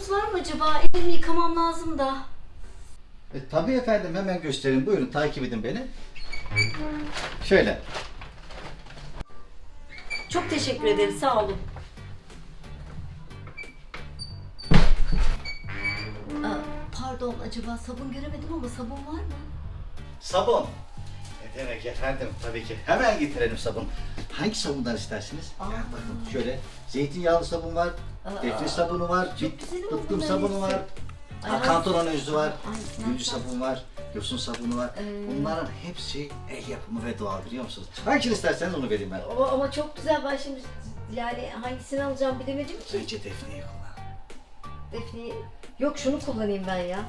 var mı acaba? Elimi yıkamam lazım da. E, tabii efendim hemen göstereyim. Buyurun takip edin beni. Şöyle. Çok teşekkür ederim. Sağ olun. Aa, pardon acaba sabun göremedim ama sabun var mı? Sabun. Ne demek efendim tabii ki. Hemen getirelim sabun. Hangi sabundan istersiniz? Aa. Bakın şöyle zeytinyağlı sabun var. Defne sabunu var, bit, bunların sabunu var, Ay, kantaron özlü var, gülcü ay. sabun var, yosun sabunu var. Ee. Bunların hepsi el yapımı ve doğal biliyor musunuz? Hangisini isterseniz onu vereyim ben. Ama, ama çok güzel. Ben şimdi yani hangisini alacağım bilemedim ki. Önce defneyi kullan. Defneyi. Yok şunu kullanayım ben ya.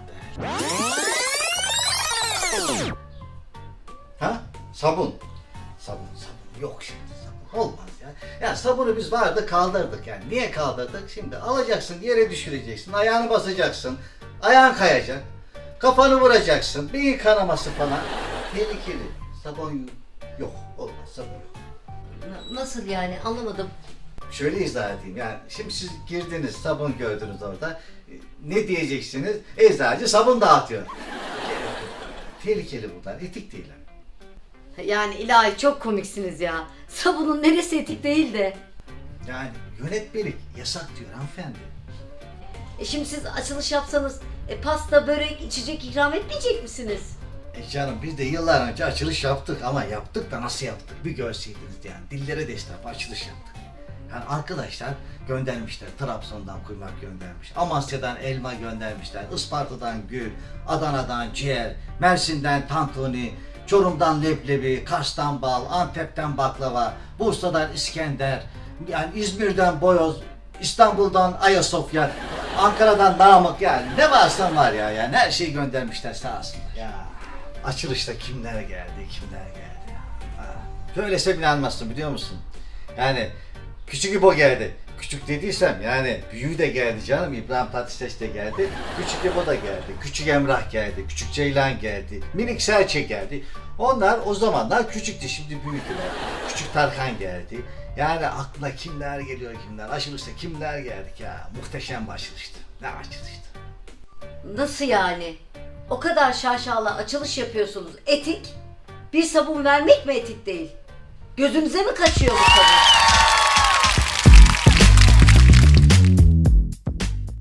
Ha? Sabun. Sabun, sabun. Yok şimdi sabun. Olmaz ya. Ya sabunu biz vardı kaldırdık yani. Niye kaldırdık? Şimdi alacaksın yere düşüreceksin. Ayağını basacaksın. Ayağın kayacak. Kafanı vuracaksın. Bir kanaması falan. Tehlikeli. Sabun yok. Olmaz sabun yok. Na- Nasıl yani anlamadım. Şöyle izah edeyim yani şimdi siz girdiniz sabun gördünüz orada E, ne diyeceksiniz eczacı sabun dağıtıyor. Tehlikeli bunlar etik değil. Yani ilahi çok komiksiniz ya. Sabunun neresi etik değil de. Yani yönetmelik yasak diyor hanımefendi. E şimdi siz açılış yapsanız e, pasta, börek, içecek ikram etmeyecek misiniz? E canım biz de yıllar önce açılış yaptık ama yaptık da nasıl yaptık bir görseydiniz yani dillere destek açılış yaptık. Yani arkadaşlar göndermişler Trabzon'dan kuymak göndermiş, Amasya'dan elma göndermişler, Isparta'dan gül, Adana'dan ciğer, Mersin'den tantuni, Çorum'dan leblebi, Kars'tan bal, Antep'ten baklava, Bursa'dan İskender, yani İzmir'den boyoz, İstanbul'dan Ayasofya, Ankara'dan Namık yani ne varsa var ya yani her şeyi göndermişler sağ olsunlar. Ya açılışta kimler geldi kimler geldi. Ha, Söylese bile almazsın biliyor musun? Yani küçük İbo geldi. Küçük dediysem yani büyüğü de geldi canım. İbrahim Tatlıses de geldi. Küçük İbo da geldi. Küçük Emrah geldi. Küçük Ceylan geldi. Minik Serçe geldi. Onlar o zamanlar küçüktü. Şimdi büyüdüler. Küçük Tarkan geldi. Yani aklına kimler geliyor kimler. Açılışta kimler geldik ya. Muhteşem bir. Ne açılıştı. Nasıl yani? O kadar şaşalı açılış yapıyorsunuz. Etik. Bir sabun vermek mi etik değil? Gözünüze mi kaçıyor bu sabun?